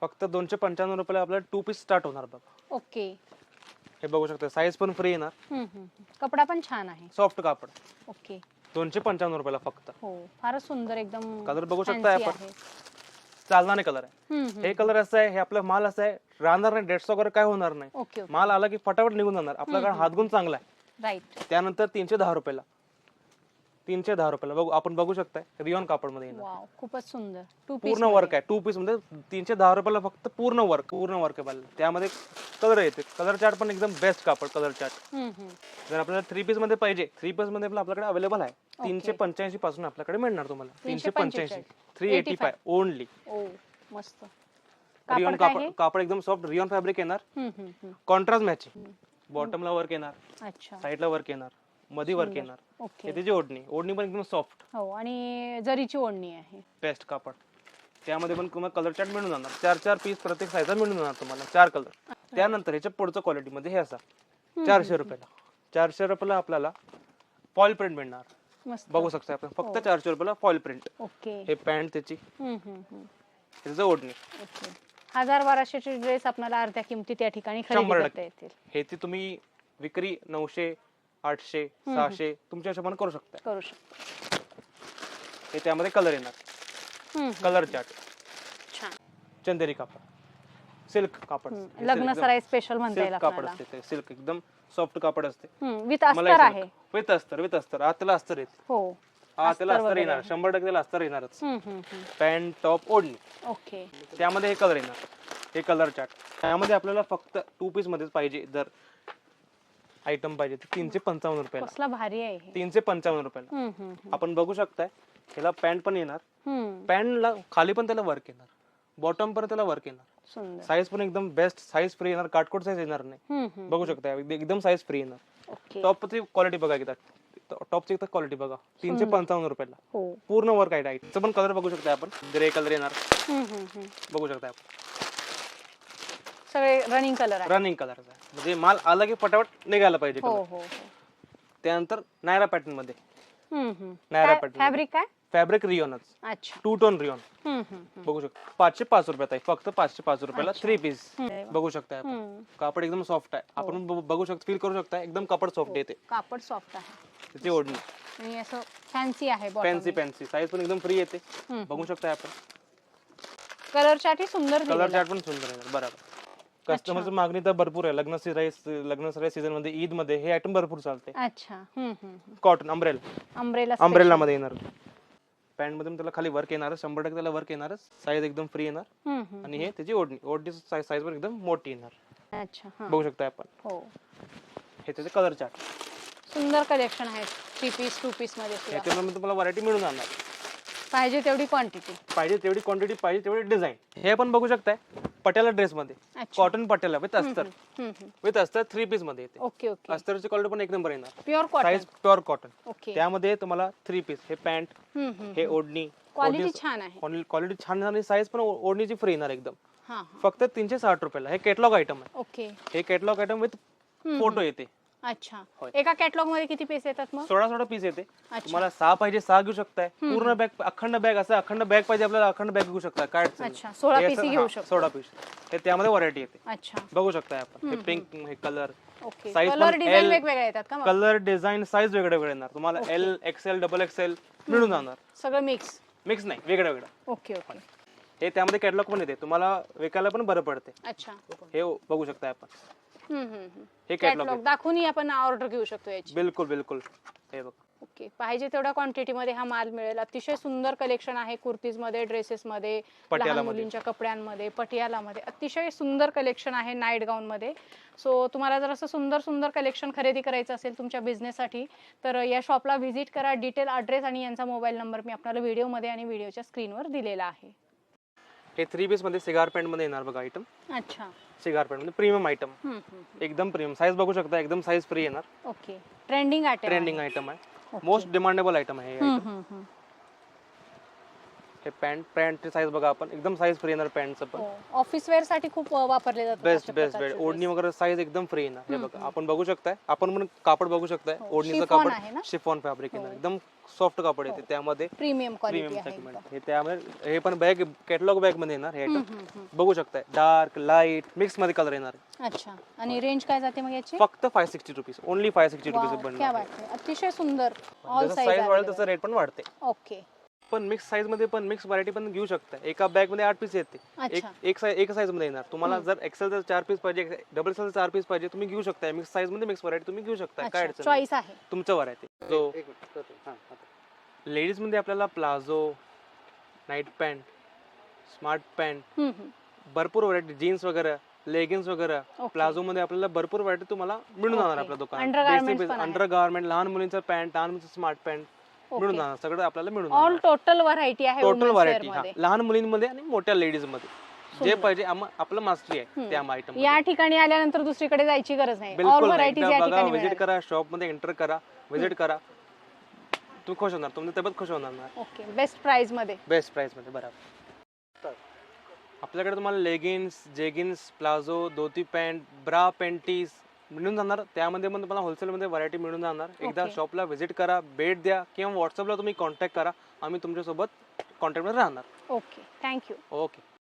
B: फक्त दोनशे पंच्याण्णव रुपयाला आपल्याला टू पीस स्टार्ट होणार बघा.
A: ओके
B: हे बघू शकता साईज पण फ्री येणार.
A: कपडा पण छान आहे.
B: सॉफ्ट कापड.
A: ओके
B: दोनशे पंच्याण्णव रुपयाला फक्त.
A: हो फारच सुंदर एकदम
B: कलर बघू शकताय
A: fancy
B: आपण.
A: आहे.
B: चालणारे कलर आहे. हे कलर असं आहे हे आपला माल असं आहे राहणार नाही डेट्स वगैरे काय होणार नाही. माल आला की फटाफट निघून जाणार. आपल्याकडे हातगुण चांगला आहे.
A: राईट
B: त्यानंतर तीनशे दहा रुपयाला. तीनशे दहा रुपयाला. बघू आपण बघू शकताय रिओन कापडमध्ये येणार.
A: वाव खूपच सुंदर. टू पीस
B: पूर्ण वर्क आहे टू पीसमध्ये तीनशे दहा रुपयाला फक्त पूर्ण वर्क पूर्ण वर्क आहे. त्यामध्ये कलर येते. कलर चार्ट पण एकदम बेस्ट कापड कलर चार्ट जर आपल्याला थ्री पीसमध्ये पाहिजे थ्री पीसमध्ये पण आपल्याकडे अवेलेबल आहे. तीनशे पंच्याऐंशी पासून आपल्याकडे मिळणार तुम्हाला. तीनशे पंच्याऐंशी. थ्री एटी फाय ओनली
A: मस्त.
B: रिओन
A: कापड
B: कापड एकदम सॉफ्ट रिओन फॅब्रिक येणार. कॉन्ट्रास्ट मॅचिंग बॉटमला वर्क येणार. साईडला वर्क येणार. मध्ये वर्क येणार.
A: ओके.
B: हे त्याची ओढणी. ओढणी पण एकदम सॉफ्ट
A: हो आणि जरीची ओढणी आहे.
B: बेस्ट कापड. त्यामध्ये पण तुम्हाला कलर चार्ट मिळून जाणार. चार चार पीस प्रत्येक साईजचा मिळून जाणार तुम्हाला. चार कलर त्यानंतर ह्याच्या पुढचं क्वालिटी मध्ये हे असा. चारशे रुपयाला. चारशे रुपयाला आपल्याला फॉईल प्रिंट मिळणार.
A: मस्त.
B: बघू शकता आपण. फक्त चारशे रुपयाला फॉईल प्रिंट
A: ओके.
B: हे पॅन्ट त्याची.
A: हम्म, हम्म, हम्म.
B: त्याचं ओढणी.
A: ओके. हजार बाराशेचे ड्रेस आपल्याला अर्ध्या किमती त्या ठिकाणी खरेदी
B: शंभर
A: करता
B: टक्के.
A: येतील.
B: हे ती तुम्ही विक्री नऊशे आठशे सहाशे तुमच्या हिशोबाने करू शकता
A: करू शकतो.
B: हे त्यामध्ये कलर येणार. कलर चार्ट चंदेरी कापड. सिल्क कापड
A: लग्न सराई स्पेशल म्हणता
B: कापड असते सिल्क एकदम सॉफ्ट कापड असते.
A: विथ अस्तर आहे.
B: विथ अस्तर विथ अस्तर. येते.
A: हो.
B: त्याला
A: अस्तर
B: येणार. शंभर टक्के त्याला अस्तर येणारच. पॅन्ट टॉप ओढणी.
A: ओके.
B: त्यामध्ये हे कलर येणार. हे कलर चार्ट त्यामध्ये आपल्याला फक्त टू पीस मध्येच पाहिजे. जर आयटम पाहिजे तीनशे पंचावन्न रुपयाला.
A: कसला भारी आहे हे.
B: तीनशे पंचावन्न रुपयाला.
A: हम्म, हम्म, हम्म.
B: आपण बघू शकताय ह्याला पॅन्ट पण येणार.
A: हम्म,
B: पॅन्टला खाली पण त्याला वर्क येणार. बॉटम पण त्याला वर्क येणार.
A: सुंदर.
B: साईज पण एकदम बेस्ट साईज फ्री येणार. काटकोट साईज येणार नाही.
A: हम्म, हम्म.
B: बघू शकता एकदम साईज फ्री येणार.
A: ओके
B: टॉपची क्वालिटी बघा एकदा. टॉपची एकदा क्वालिटी बघा. तीनशे पंचावन्न रुपयाला.
A: हो.
B: पूर्ण वर्क आहे डाईटचं पण कलर बघू शकता आपण. ग्रे कलर येणार.
A: हम्म, हम्म, हम्म.
B: बघू शकता आपण.
A: सगळे रनिंग कलर आहे
B: रनिंग कलरचा म्हणजे माल आला की फटाफट निघायला पाहिजे
A: हो
B: color.
A: हो
B: त्यानंतर नायरा पॅटर्नमध्ये.
A: हो
B: नायरा pattern.
A: फॅब्रिक काय?
B: फॅब्रिक रिओनच
A: अच्छा.
B: टू टोन रिओन
A: हम्म, हम्म, हम्म.
B: बघू शकता. पाचशे पाच रुपयात आहे. फक्त पाचशे पाच रुपयाला थ्री पीस. बघू शकता आपण.
A: हम्म.
B: कापड एकदम सॉफ्ट आहे. आपण ब- बघू शकतो फील करू शकता. एकदम कापड सॉफ्ट येते.
A: कापड सॉफ्ट आहे.
B: त्याची ओढणी.
A: आणि असं फॅन्सी आहे
B: फॅन्सी फॅन्सी साईज पण एकदम फ्री येते. बघू शकता आपण.
A: कलरसाठी सुंदर
B: कलर
A: दिलेलं.
B: चार्ट पण सुंदर आहे. बरोबर. कस्टमरची मागणी तर भरपूर आहे. लग्न लग्न सराई सीझनमध्ये ईदमध्ये हे आयटम भरपूर चालते.
A: अच्छा.
B: कॉटन अम्ब्रेला
A: अम्ब्रेला
B: अम्ब्रेला मध्ये येणार. पॅन्टमध्ये त्याला खाली वर्क येणार शंभर टक्के त्याला वर्क येणारच. साईज एकदम फ्री येणार. आणि हे त्याची ओढणी. ओढणी साईज पण एकदम मोठी येणार.
A: अच्छा
B: बघू शकता आपण.
A: हो.
B: हे त्याचे कलर चार्ट
A: सुंदर कलेक्शन आहे थ्री पीस टू पीसमध्ये सुद्धा.
B: याच्यामध्ये तुम्हाला व्हरायटी मिळून जाणार.
A: पाहिजे तेवढी क्वांटिटी
B: पाहिजे तेवढी क्वांटिटी पाहिजे तेवढी डिझाईन हे पण बघू शकताय. पट्याला ड्रेस मध्ये
A: अच्छा
B: कॉटन पट्याला विथ अस्तर विथ अस्तर थ्री पीसमध्ये येते.
A: ओके ओके
B: अस्तरची क्वालिटी पण एक नंबर येणार.
A: Pure cotton
B: size pure cotton
A: okay
B: त्यामध्ये तुम्हाला थ्री पीस हे पॅन्ट हे ओढणी
A: क्वालिटी छान आहे.
B: क्वालिटी छान आणि साईज पण ओ- ओढणीची फ्री येणार एकदम.
A: हा हा.
B: फक्त तीनशे साठ रुपयाला. हे कॅटलॉग आयटम आहे.
A: ओके
B: हे कॅटलॉग आयटम विथ फोटो. येते.
A: अच्छा.
B: होय.
A: एका कॅटलॉगमध्ये किती पीस येतात मग?
B: सोळा सोळा पीस येते.
A: अच्छा.
B: तुम्हाला सहा पाहिजे सहा घेऊ शकताय. पूर्ण बॅग अखंड बॅग असं अखंड बॅग पाहिजे आपल्याला अखंड बॅग घेऊ शकता काय अडचण नाही.
A: अच्छा सोळा
B: हे असं-
A: घेऊ
B: हा,
A: शकतो.
B: सोळा पीस हे त्यामध्ये व्हरायटी येते.
A: अच्छा.
B: बघू शकताय आपण. हे पिंक हे कलर
A: ओके
B: Size
A: कलर
B: पण
A: डिझाईन
B: L-
A: येतात का मग?
B: कलर डिझाईन साईज वेगळे वेगळे येणार तुम्हाला. एल एक्सेल डबल एक्सेल मिळून जाणार.
A: सगळं मिक्स
B: मिक्स नाही वेगळं वेगळं.
A: ओके ओके
B: हे त्यामध्ये कॅटलॉग पण येते. तुम्हाला विकायला पण बरं पडते.
A: अच्छा.
B: हे बघू शकताय आपण. हे कॅटलॉग
A: दाखवूनही आपण ऑर्डर घेऊ शकतो याची.
B: बिलकुल बिलकुल. हे बघ.
A: ओके पाहिजे तेवढ्या क्वांटिटीमध्ये हा माल मिळेल. अतिशय सुंदर कलेक्शन आहे कुर्तीजमध्ये ड्रेसेसमध्ये लहान
B: पटियालामध्ये.
A: मुलींच्या कपड्यांमध्ये पटियालामध्ये अतिशय सुंदर कलेक्शन आहे नाईट गाऊनमध्ये सो तुम्हाला जर असं सुंदर सुंदर कलेक्शन खरेदी करायचं असेल तुमच्या बिझनेससाठी तर या शॉपला व्हिजिट करा. डिटेल ॲड्रेस आणि यांचा मोबाईल नंबर मी आपल्याला व्हिडिओमध्ये आणि व्हिडिओच्या स्क्रीनवर दिलेला आहे.
B: हे थ्री पीस मध्ये सिगार पॅन्ट मध्ये येणार बघा आयटम
A: अच्छा.
B: सिगार पॅन्ट मध्ये प्रीमियम आयटम
A: हम्म.
B: एकदम प्रीमियम साइज़ बघू शकता एकदम साइज़ फ्री येणार.
A: Okay trending item
B: trending item आहे. मोस्ट डिमांडेबल आइटम आहे हे. हे पॅन्ट पॅन्ट साईज बघा आपण. एकदम साईज फ्री येणार पॅन्टचं पण.
A: ऑफिस वेअरसाठी खूप वापरले जातात
B: बेस्ट बेस्ट बेस्ट ओढणी. वगैरे साईज एकदम फ्री येणार. हे बघा. आपण बघू शकताय. आपण पण कापड बघू शकताय.
A: हो,
B: ओढणीचं? कापड शिफॉन फॅब्रिक येणार.
A: हो.
B: एकदम सॉफ्ट कापड येते.
A: हो.
B: त्यामध्ये
A: प्रीमियम
B: प्रीमियम सेगमेंट. हे त्यामध्ये हे पण बॅग कॅटलॉग बॅगमध्ये येणार. हे. बघू शकताय. डार्क लाइट मिक्समध्ये कलर येणार.
A: अच्छा. आणि रेंज काय जाते मग याची?
B: फक्त five sixty rupees only five sixty rupees बनणार
A: अतिशय सुंदर. ऑल
B: साईज वाढेल तसं रेट पण वाढते.
A: ओके
B: पण मिक्स साईजमध्ये पण मिक्स व्हरायटी पण घेऊ शकता. एका बॅगमध्ये आठ पीस येते. एक
A: अच्छा.
B: एक साईज एक साईजमध्ये येणार. तुम्हाला. जर एक्सेल जर चार पीस पाहिजे डबल एक्सेल चार पीस पाहिजे तुम्ही घेऊ शकता. मिक्स साईजमध्ये मिक्स व्हरायटी तुम्ही घेऊ शकता. काय
A: अच्छा.
B: अडचण नाही.
A: चॉईस आहे.
B: तुमचं जो लेडीजमध्ये आपल्याला palazzo night pant smart pant
A: हम्म, हम्म.
B: भरपूर व्हरायटी जीन्स वगैरे लेगिन्स वगैरे.
A: Okay.
B: प्लाझो मध्ये आपल्याला भरपूर व्हरायटी तुम्हाला मिळून जाणार
A: Okay.
B: आपल्या
A: Undergarments पण
B: दुकानात
A: आहेत.
B: अंडर गार्मेंट लहान मुलींचं पॅन्ट लहान मुलींचं स्मार्ट पॅन्ट मिळून जाणार सगळं आपल्याला मिळून
A: ऑल टोटल व्हरायटी आहे
B: टोटल व्हरायटी लहान मुलींमध्ये आणि मोठ्या लेडीजमध्ये. जे. पाहिजे आपलं मास्टरी आहे. त्या आयटम
A: या ठिकाणी आल्यानंतर दुसरीकडे जायची गरज नाही. ऑल
B: बिलकुल बघा
A: मिळेल.
B: करा शॉपमध्ये एंटर करा विजिट करा. तुम्ही खुश होणार तुमची तब्येत खुश होणार
A: ओके बेस्ट प्राइसमध्ये.
B: बेस्ट प्राइसमध्ये बरोबर. आपल्याकडे तुम्हाला leggings jeggings palazzo dhoti pant bra panties मिळून जाणार. त्यामध्ये पण तुम्हाला होलसेलमध्ये व्हरायटी मिळून जाणार. एकदा. शॉपला व्हिजिट करा भेट द्या किंवा व्हॉट्सअपला तुम्ही कॉन्टॅक्ट करा. आम्ही तुमच्यासोबत कॉन्टॅक्टमध्ये राहणार.
A: Okay thank you
B: okay